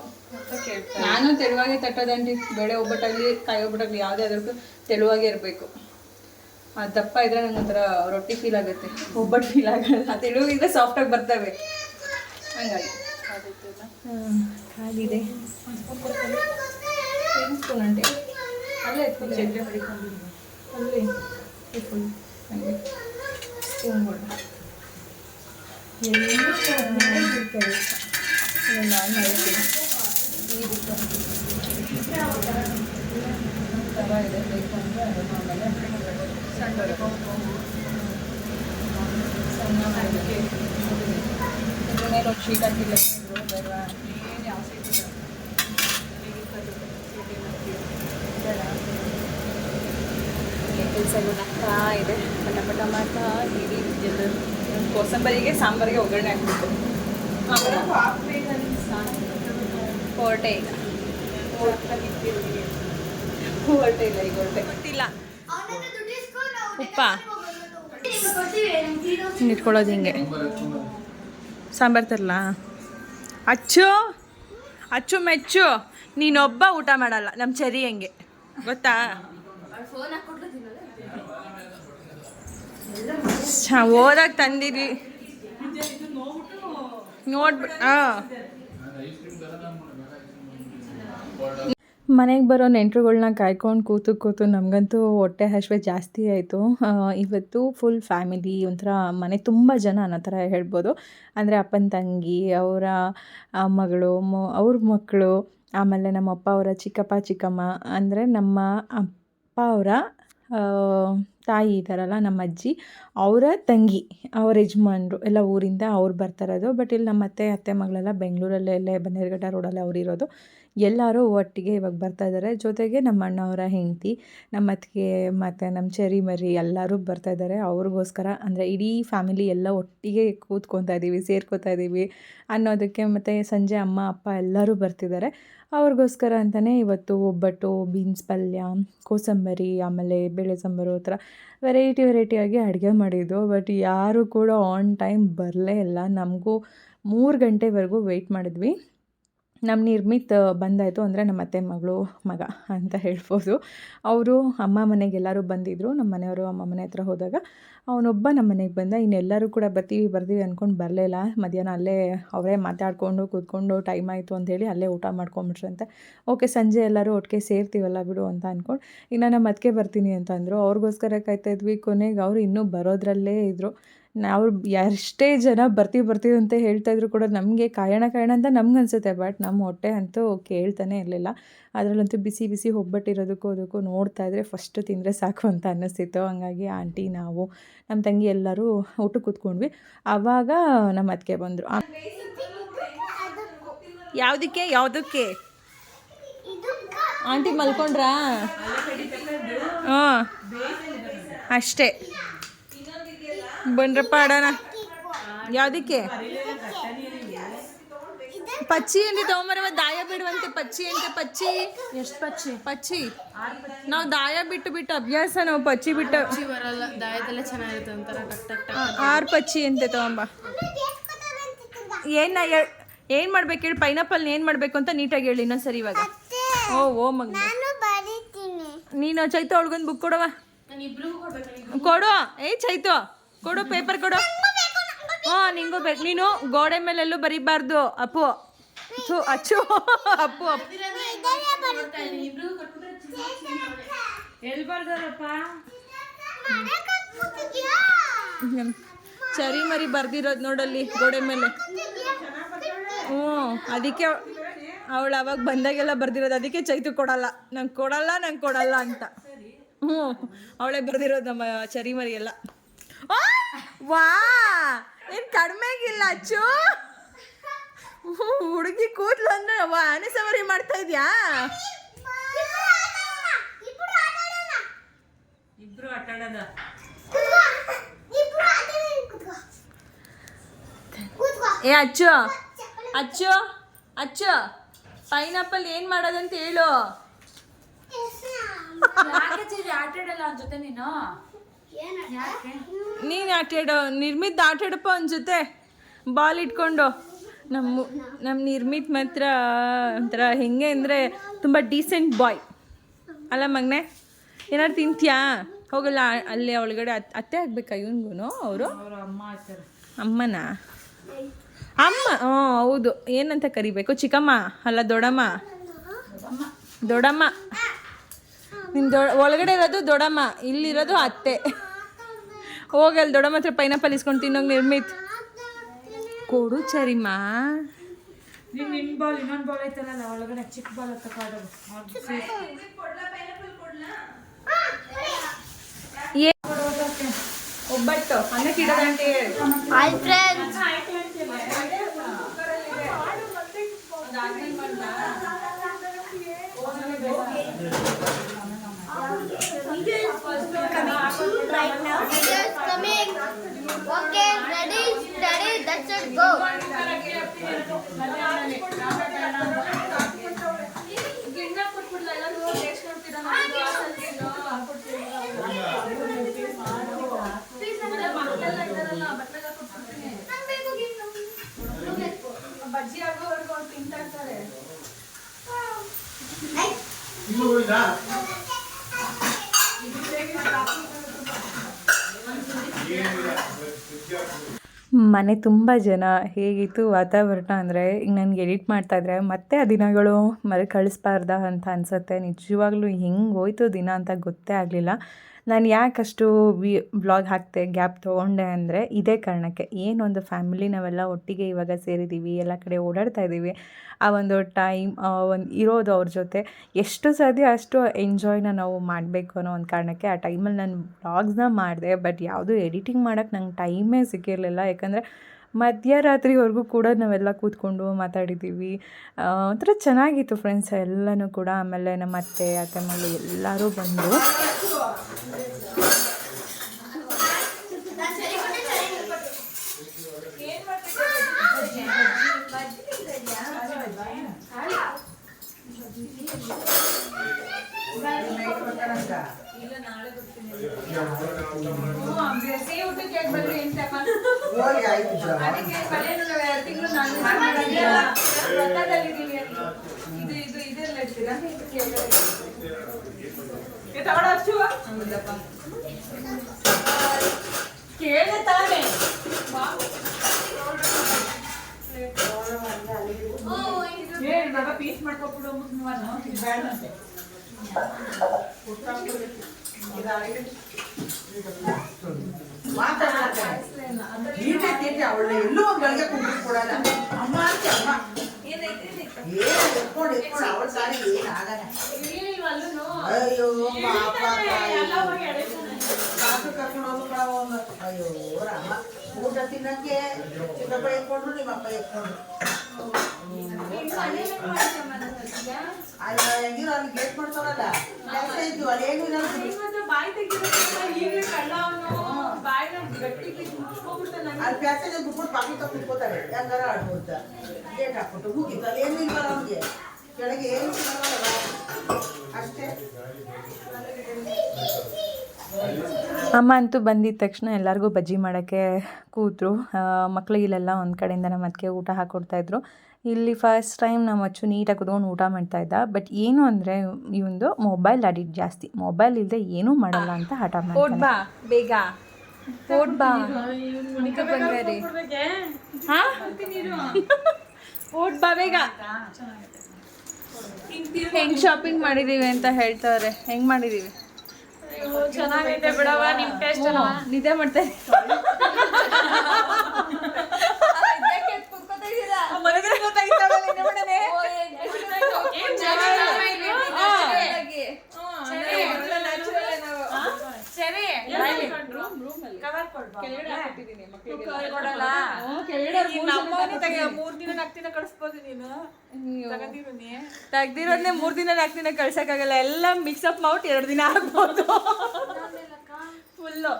ನಾನು ತೆಳುವಾಗೆ ತಟ್ಟೋದಂಟಿ ಬೇಳೆ ಒಬ್ಬಟ್ಟಾಗಲಿ ಕಾಯಿ ಒಬ್ಬಟ್ಟಾಗಲಿ ಯಾವುದೇ ಅದಕ್ಕೆ ತೆಳುವಾಗೇ ಇರಬೇಕು. ಆ ದಪ್ಪ ಇದ್ರೆ ನಂಗೆ ಒಂಥರ ರೊಟ್ಟಿ ಫೀಲ್ ಆಗುತ್ತೆ. ಒಬ್ಬಟ್ಟು ಫೀಲ್ ಆಗಲ್ಲ. ತೆಳುವಿದ್ರೆ ಸಾಫ್ಟಾಗಿ ಬರ್ತವೆ. ಹಂಗಾಗಿ. ಹ್ಮ್, ಕಾದಿದೆ ಏನು ಸ್ಪೂನ್ ಆಂಟಿ ಅಲ್ಲೇ ಎತ್ಕೊಂಡು ಚಟ್ನಿ ಹೊಡಿಕೊಂಡಿದ್ದೀನಿ ಅಲ್ಲಿ ಎತ್ಕೊಂಡು ಹಂಗೆ ಸ್ಪೂನ್ ಕೊಡು ನಾನು ಹೇಳ್ತೀನಿ ಈ ರೀತಿ ತವ ಇದೆ ಬೇಕು ಅಂದರೆ ಅದನ್ನು ಆಮೇಲೆ ಸಣ್ಣ ಶೀಟ್ ಹಾಕಿಲ್ಲ ಬರುವ ಏನು ಯಾವ ಸೈಟ್ ಇಲ್ಲ ಕೆಲಸ ಆಗ್ತಾ ಇದೆ. ಪಟ ಪಟ ಮಾಡ್ತಾ ಇಡೀ ಜನರು. ಕೋಸಂಬರಿಗೆ ಸಾಂಬಾರಿಗೆ ಒಗ್ಗರಣೆ ಹಾಕ್ಬೇಕು ಹೊರಟೆ ಈಗ ಹೊರಟೆ ಇಲ್ಲ ಈಗ ಹೊರಟೆ. ಗೊತ್ತಿಲ್ಲ. ಉಪ್ಪ. ಇಟ್ಕೊಳ್ಳೋದು ಹಿಂಗೆ. ಸಾಂಬಾರು ತರಲಾ? ಅಚ್ಚು ಅಚ್ಚು ಮೆಚ್ಚು, ನೀನೊಬ್ಬ ಊಟ ಮಾಡಲ್ಲ ನಮ್ಮ ಚರಿ ಹೆಂಗೆ. ಗೊತ್ತಾ? ಹೋದಾಗ ತಂದಿರಿ. ನೋಡ್ಬಿಟ್ಟು ಹಾಂ ಮನೆಗೆ ಬರೋ ನೆಂಟರುಗಳ್ನ ಕಾಯ್ಕೊಂಡು ಕೂತು ಕೂತು ನಮಗಂತೂ ಹೊಟ್ಟೆ ಹಸಿವೆ ಜಾಸ್ತಿ ಆಯಿತು. ಇವತ್ತು ಫುಲ್ ಫ್ಯಾಮಿಲಿ ಒಂಥರ ಮನೆ ತುಂಬ ಜನ ಅನ್ನೋ ಥರ ಹೇಳ್ಬೋದು. ಅಂದರೆ ಅಪ್ಪನ ತಂಗಿ, ಅವರ ಮಗಳು, ಮೊ, ಅವ್ರ ಮಕ್ಕಳು ಆಮೇಲೆ ನಮ್ಮ ಅಪ್ಪ ಅವರ ಚಿಕ್ಕಪ್ಪ, ಚಿಕ್ಕಮ್ಮ. ಅಂದರೆ ನಮ್ಮ ಅಪ್ಪ ಅವರ ತಾಯಿ ಇದ್ದಾರಲ್ಲ ನಮ್ಮ ಅಜ್ಜಿ, ಅವರ ತಂಗಿ, ಅವ್ರ ಯಜಮಾನ್ರು. ಎಲ್ಲ ಊರಿಂದ ಅವ್ರು ಬರ್ತಾಯಿರೋದು ಬಟ್ ಇಲ್ಲಿ ನಮ್ಮ ಅತ್ತೆ ಅತ್ತೆ ಮಗಳೆಲ್ಲ ಬೆಂಗಳೂರಲ್ಲೇ ಇಲ್ಲೇ ಬನ್ನೇರುಘಟ್ಟ ರೋಡಲ್ಲೇ ಅವ್ರು ಇರೋದು ಎಲ್ಲರೂ ಒಟ್ಟಿಗೆ ಇವಾಗ ಬರ್ತಾ ಇದ್ದಾರೆ. ಜೊತೆಗೆ ನಮ್ಮ ಅಣ್ಣವರ ಹೆಂಡತಿ, ನಮ್ಮ ಅತ್ತಿಗೆ ಮತ್ತು ನಮ್ಮ ಚೆರಿ ಮರಿ ಎಲ್ಲರೂ ಬರ್ತಾ ಇದ್ದಾರೆ. ಅವ್ರಿಗೋಸ್ಕರ ಅಂದರೆ ಇಡೀ ಫ್ಯಾಮಿಲಿ ಎಲ್ಲ ಒಟ್ಟಿಗೆ ಕೂತ್ಕೊತಾ ಇದ್ದೀವಿ ಸೇರ್ಕೋತಾ ಇದ್ದೀವಿ ಅನ್ನೋದಕ್ಕೆ ಮತ್ತು ಸಂಜೆ ಅಮ್ಮ, ಅಪ್ಪ ಎಲ್ಲರೂ ಬರ್ತಿದ್ದಾರೆ. ಅವ್ರಿಗೋಸ್ಕರ ಅಂತಲೇ ಇವತ್ತು ಒಬ್ಬಟ್ಟು ಬೀನ್ಸ್ ಪಲ್ಯ, ಕೋಸಂಬರಿ, ಆಮೇಲೆ ಬೇಳೆ ಸಾಂಬಾರು ಆ ಥರ ವೆರೈಟಿ ವೆರೈಟಿಯಾಗಿ ಅಡುಗೆ ಮಾಡಿದ್ದು. ಬಟ್ ಯಾರೂ ಕೂಡ ಆನ್ ಟೈಮ್ ಬರಲೇ ಇಲ್ಲ. ನಮಗೂ ಮೂರು ಗಂಟೆವರೆಗೂ ವೆಯ್ಟ್ ಮಾಡಿದ್ವಿ. ನಮ್ಮ ನಿರ್ಮಿತ್ ಬಂದಾಯಿತು ಅಂದರೆ ನಮ್ಮ ಅತ್ತೆ ಮಗಳು ಮಗ ಅಂತ ಹೇಳ್ಬೋದು. ಅವರು ಅಮ್ಮ ಮನೆಗೆ ಎಲ್ಲರೂ ಬಂದಿದ್ದರು ನಮ್ಮ ಮನೆಯವರು ಅಮ್ಮ ಮನೆ ಹತ್ರ ಹೋದಾಗ ಅವನೊಬ್ಬ ನಮ್ಮ ಮನೆಗೆ ಬಂದ. ಇನ್ನೆಲ್ಲರೂ ಕೂಡ ಬರ್ತೀವಿ ಬರ್ತೀವಿ ಅಂದ್ಕೊಂಡು ಬರಲಿಲ್ಲ. ಮಧ್ಯಾಹ್ನ ಅಲ್ಲೇ ಅವರೇ ಮಾತಾಡಿಕೊಂಡು ಕೂತ್ಕೊಂಡು ಟೈಮ್ ಆಯಿತು ಅಂಥೇಳಿ ಅಲ್ಲೇ ಊಟ ಮಾಡ್ಕೊಂಬಿಟ್ರಂತೆ ಓಕೆ ಸಂಜೆ ಎಲ್ಲರೂ ಒಟ್ಟಿಗೆ ಸೇರ್ತೀವಲ್ಲ ಬಿಡು ಅಂತ ಅಂದ್ಕೊಂಡು ಇನ್ನು ನಮ್ಮ ಅದಕ್ಕೆ ಬರ್ತೀನಿ ಅಂತಂದರು ಅವ್ರಿಗೋಸ್ಕರ ಕಾಯ್ತಾ ಇದ್ವಿ. ಕೊನೆಗೆ ಅವರು ಇನ್ನೂ ಬರೋದ್ರಲ್ಲೇ ಇದ್ದರು ನಾವು ಎಷ್ಟೇ ಜನ ಬರ್ತೀವಿ ಬರ್ತೀವಿ ಅಂತ ಹೇಳ್ತಾ ಇದ್ರು ಕೂಡ ನಮಗೆ ಕಾಯೋಣ ಕಾಯೋಣ ಅಂತ ನಮ್ಗೆ ಅನಿಸುತ್ತೆ, ಬಟ್ ನಮ್ಮ ಹೊಟ್ಟೆ ಅಂತೂ ಕೇಳ್ತಾನೆ ಇರಲಿಲ್ಲ. ಅದರಲ್ಲಂತೂ ಬಿಸಿ ಬಿಸಿ ಒಬ್ಬಟ್ಟಿರೋದಕ್ಕೂ ಅದಕ್ಕೂ ನೋಡ್ತಾ ಇದ್ರೆ ಫಸ್ಟ್ ತಿಂದರೆ ಸಾಕು ಅಂತ ಅನ್ನಿಸ್ತಿತ್ತು. ಹಂಗಾಗಿ ಆಂಟಿ, ನಾವು ನಮ್ಮ ತಂಗಿ ಎಲ್ಲರೂ ಊಟಕ್ಕೆ ಕೂತ್ಕೊಂಡ್ವಿ. ಆವಾಗ ನಮ್ಮ ಅದಕ್ಕೆ ಬಂದರು. ಯಾವುದಕ್ಕೆ ಯಾವುದಕ್ಕೆ? ಆಂಟಿ ಮಲ್ಕೊಂಡ್ರಾ? ಹಾಂ, ಅಷ್ಟೇ. ಬನ್ರಪ್ಪ ಆಡೋಣ ಯಾವುದಕ್ಕೆ? ಪಚ್ಚಿ ಅಂತ ತಗೊಂಬರವ ದಾಯ ಬಿಡುವಂತೆ ಪಚ್ಚಿ ಅಂತೆ ಪಚ್ಚಿ. ಎಷ್ಟು ಪಚ್ಚಿ? ಪಚ್ಚಿ. ನಾವು ದಾಯ ಬಿಟ್ಟು ಬಿಟ್ಟು ಅಭ್ಯಾಸ ನಾವು ಪಚ್ಚಿ ಬಿಟ್ಟು ಪಚ್ಚಿ ಬರಲ್ಲ ದಾಯದೆಲ್ಲ ಚೆನ್ನಾಗಿರುತ್ತೆ ಒಂಥರ ಟಕ್ ಟಕ್ ಟಕ್ ಆರು ಪಚ್ಚಿ ಅಂತೆ ತಗೊಂಬ. ಏನ ಏನು ಮಾಡ್ಬೇಕು ಹೇಳಿ ಪೈನಾಪಲ್ ಏನು ಮಾಡಬೇಕು ಅಂತ ನೀಟಾಗಿ ಹೇಳಿ ಇನ್ನೊಂದ್ಸರಿ ಇವಾಗ. ಓ ಓ ಮಗ ನೀನು ಚೈತು ಅವಳಿಗೊಂದು ಬುಕ್ ಕೊಡವ ನಾನು ಇಬ್ರಿಗೂ ಕೊಡ್ಬೇಕು ಕೊಡು ಏ ಚೈತು. ಕೊಡು ಪೇಪರ್ ಕೊಡು. ಹಾ, ನಿಂಗೂ ಬೇಕು. ನೀನು ಗೋಡೆ ಮೇಲೆಲ್ಲೂ ಬರೀಬಾರ್ದು. ಅಪ್ಪು. ಅಚ್ಚು ಅಚ್ಚು. ಅಪ್ಪು. ಚರಿ ಮರಿ ಬರ್ದಿರೋದು ನೋಡಲ್ಲಿ ಗೋಡೆ ಮೇಲೆ. ಹ್ಞೂ, ಅದಕ್ಕೆ ಅವಳು ಅವಾಗ ಬಂದಾಗೆಲ್ಲ ಬರ್ದಿರೋದು. ಅದಕ್ಕೆ ಚೈತು ಕೊಡಲ್ಲ. ನಂಗೆ ಕೊಡಲ್ಲ ನಂಗೆ ಕೊಡಲ್ಲ ಅಂತ. ಹ್ಞೂ, ಅವಳೇ ಬರ್ದಿರೋದು ನಮ್ಮ ಚರಿ ಮರಿ ಎಲ್ಲ! ವಾ ಏನ್ ಕಡಿಮೆ ಆಗಿಲ್ಲ ಅಚ್ಚು ಹುಡುಗಿ ಕೂದ್ಲು ಅಂದ್ರೆ ವಾ ಆನೆ ಸವಾರಿ ಮಾಡ್ತಾ ಇದ್ಯಾ? ಇಬ್ರು ಆಟ ಆಡೋದ ಏ ಅಚ್ಚು. ಅಚ್ಚು ಅಚ್ಚು. ಪೈನಾಪಲ್ ಏನು ಮಾಡೋದಂತ ಹೇಳು. ಆಟ ಆಡಲ್ಲ ಅವ್ನ ಜೊತೆ ನೀನು? ನೀನು ಆಟಾಡೋ ನಿರ್ಮಿತ್ ಆಟಾಡಪ್ಪ ಅವನ ಜೊತೆ. ಬಾಲ್ ಇಟ್ಕೊಂಡು. ನಮ್ಮ ನಮ್ಮ ನಿರ್ಮಿತ್ ಮಾತ್ರ ಒಂಥರ ಹೆಂಗೆ ಅಂದರೆ ತುಂಬ ಡೀಸೆಂಟ್ ಬಾಯ್ ಅಲ್ಲ ಮಗನೆ ಏನಾದ್ರು ತಿಂತೀಯಾ? ಹೋಗಲ್ಲ ಅಲ್ಲಿ ಒಳಗಡೆ ಅತ್- ಅತ್ತೆ ಆಗ್ಬೇಕಾ ಇವನ್ಗೂ ಅವರು? ಅವ್ರ ಅಮ್ಮ ಆಯ್ತಾರೆ ಅಮ್ಮನ? ಅಮ್ಮ ಹ್ಞೂ ಹೌದು. ಏನಂತ ಕರಿಬೇಕು? ಚಿಕ್ಕಮ್ಮ ಅಲ್ಲ ದೊಡಮ್ಮ ದೊಡ್ಡಮ್ಮ. ನಿಮ್ಮ ದೊ ಒಳಗಡೆ ಇರೋದು ದೊಡ್ಡಮ್ಮ ಇಲ್ಲಿರೋದು ಅತ್ತೆ. ಹೋಗಲ್ಲಿ ದೊಡ್ಡಮ್ಮ ಹತ್ರ ಪೈನಾಪಲ್ ಇಸ್ಕೊಂಡು ತಿನ್ನೋಂಗೆ ನಿರ್ಮಿತ್. ಕೊಡು ಚರಿಮ್ಮ ನಿನ್ ನಿನ್ ಬಾಲ್ ಇನ್ನೊಂದು ಬಾಲ್ ಐತಲ್ಲ ಒಳಗಡೆ ಚಿಕ್ಕ ಬಾಲ್ ಹತ್ತಕ್ಕೆ ಆಡೋದು ಅವ್ರ್ದು ಸೇರಿ. ಏ ಒಬ್ಬಟ್ಟು hi friends needles coming through right now. Needles coming. Okay, ready, steady, that's it, go. ಬಜ್ಜಿ ಆಗೋ ಹೊಡ್ಕೊಂಡು ತಿಂತಾಕ್ತಾರೆ ಇದು ಮನೆ ತುಂಬ ಜನ, ಹೇಗಿತ್ತು ವಾತಾವರಣ ಅಂದರೆ, ಈಗ ನನಗೆ ಎಡಿಟ್ ಮಾಡ್ತಾಯಿದ್ರೆ ಮತ್ತೆ ಆ ದಿನಗಳು ಮರೆ ಕಳಿಸ್ಬಾರ್ದಾ ಅಂತ ಅನಿಸುತ್ತೆ. ನಿಜವಾಗ್ಲೂ ಹೆಂಗೆ ಹೋಯ್ತು ದಿನ ಅಂತ ಗೊತ್ತೇ ಆಗಲಿಲ್ಲ. ನಾನು ಯಾಕಷ್ಟು ವಿ ಬ್ಲಾಗ್ ಹಾಕ್ತೆ ಗ್ಯಾಪ್ ತೊಗೊಂಡೆ ಅಂದರೆ ಇದೇ ಕಾರಣಕ್ಕೆ ಏನೊಂದು ಫ್ಯಾಮಿಲಿ ನಾವೆಲ್ಲ ಒಟ್ಟಿಗೆ ಇವಾಗ ಸೇರಿದ್ದೀವಿ ಎಲ್ಲ ಕಡೆ ಓಡಾಡ್ತಾ ಇದ್ದೀವಿ ಆ ಒಂದು ಟೈಮ್ ಒಂದು ಇರೋದು ಅವ್ರ ಜೊತೆ. ಎಷ್ಟು ಸಾಧ್ಯ ಅಷ್ಟು ಎಂಜಾಯ್ನ ನಾವು ಮಾಡಬೇಕು ಅನ್ನೋ ಒಂದು ಕಾರಣಕ್ಕೆ ಆ ಟೈಮಲ್ಲಿ ನಾನು ಬ್ಲಾಗ್ಸ್ನ ಮಾಡಿದೆ ಬಟ್ ಯಾವುದೂ ಎಡಿಟಿಂಗ್ ಮಾಡೋಕ್ಕೆ ನಂಗೆ ಟೈಮೇ ಸಿಕ್ಕಿರಲಿಲ್ಲ. ಯಾಕಂದರೆ ಮಧ್ಯರಾತ್ರಿವರೆಗೂ ಕೂಡ ನಾವೆಲ್ಲ ಕೂತ್ಕೊಂಡು ಮಾತಾಡಿದ್ದೀವಿ. ಒಂಥರ ಚೆನ್ನಾಗಿತ್ತು ಫ್ರೆಂಡ್ಸ್ ಎಲ್ಲನೂ ಕೂಡ. ಆಮೇಲೆ ನಮ್ಮ ಅತ್ತೆ ಅತ್ತೆ ಮಗಳು ಎಲ್ಲರೂ ಬಂದರು ಕೇಳಿ ತಾನೆ ಹೇಳಿ ಮಗ ಪೀಸ್ ಮಾಡ್ಕೊಬಿಡು ಮುಸ್ಲಿಮಾನು ಬೇಡಂತೆ ಮಾತಾಡ್ತಾರೆ. ಈಟೆ ಎಲ್ಲೂ ಕೊಡಲ್ಲ. ಅಮ್ಮ ಅಂತೆ ಅಮ್ಮ. ಏನು ಎತ್ಕೊಂಡು ಎತ್ಕೊಂಡು ಅವಳ. ಅಯ್ಯೋ ಪಾಪ. ಕಾಸು ಕರ್ಕೊಂಡು ಹೋಗು ಕಣವ್ವ ಅಯ್ಯೋ ರಾಮ ಊಟ ತಿನ್ನಕ್ಕೆ ಚಿಕ್ಕಪ್ಪ ಎತ್ಕೊಂಡ್ರು ನಿಮ್ಮಪ್ಪ ಎತ್ಕೊಂಡ್ರು ಅಮ್ಮ ಅಂತೂ ಬಂದಿದ್ದ ತಕ್ಷಣ ಎಲ್ಲರಿಗೂ ಬಜ್ಜಿ ಮಾಡೋಕ್ಕೆ ಕೂತರು. ಮಕ್ಕಳಿಗೆಲ್ಲ ಒಂದು ಕಡೆಯಿಂದ ನಮ್ಮ ಅದಕ್ಕೆ ಊಟ ಹಾಕ್ಕೊಡ್ತಾಯಿದ್ರು ಇಲ್ಲಿ ಫಸ್ಟ್ ಟೈಮ್ ನಮ್ಮ ಅಚ್ಚು ನೀಟಾಗಿ ಕುತ್ಕೊಂಡು ಊಟ ಮಾಡ್ತಾ ಇದ್ದ. ಬಟ್ ಏನು ಅಂದರೆ ಇವಂದು ಮೊಬೈಲ್ ಅಡಿಕ್ಟ್ ಜಾಸ್ತಿ. ಮೊಬೈಲ್ ಇಲ್ಲದೆ ಏನೂ ಮಾಡಲ್ಲ ಅಂತ ಹಠ ಬಾ ಬೇಗ. ಬಾ. ಬಾ ಬೇಗ. ಹೆಂಗ್ ಶಾಪಿಂಗ್ ಮಾಡಿದೀವಿ ಅಂತ ಹೇಳ್ತಾರೆ ಹೆಂಗ್ ಮಾಡಿದೀವಿ? ಚೆನ್ನಾಗೈತೆ ಬಿಡವ ನಿಮ್ ಟೇಸ್ಟ್ ನಿದ್ದೆ ಮಾಡ್ತಾ ಮೂರ್ ದಿನ ನಾಲ್ಕು ದಿನ ಕಳಿಸ್ಬೋದು ನೀನು? ತೆಗ್ದಿರೋದ್ನೇ ಮೂರ್ ದಿನ ನಾಲ್ಕು ದಿನ ಕಳ್ಸಕ್ಕಾಗಲ್ಲ. ಎಲ್ಲ ಮಿಕ್ಸಪ್ ಮಾಡ್ಬಿಟ್ಟು ಎರಡು ದಿನ ಆಗ್ಬೋದು. [LAUGHS] ಫುಲ್ಲು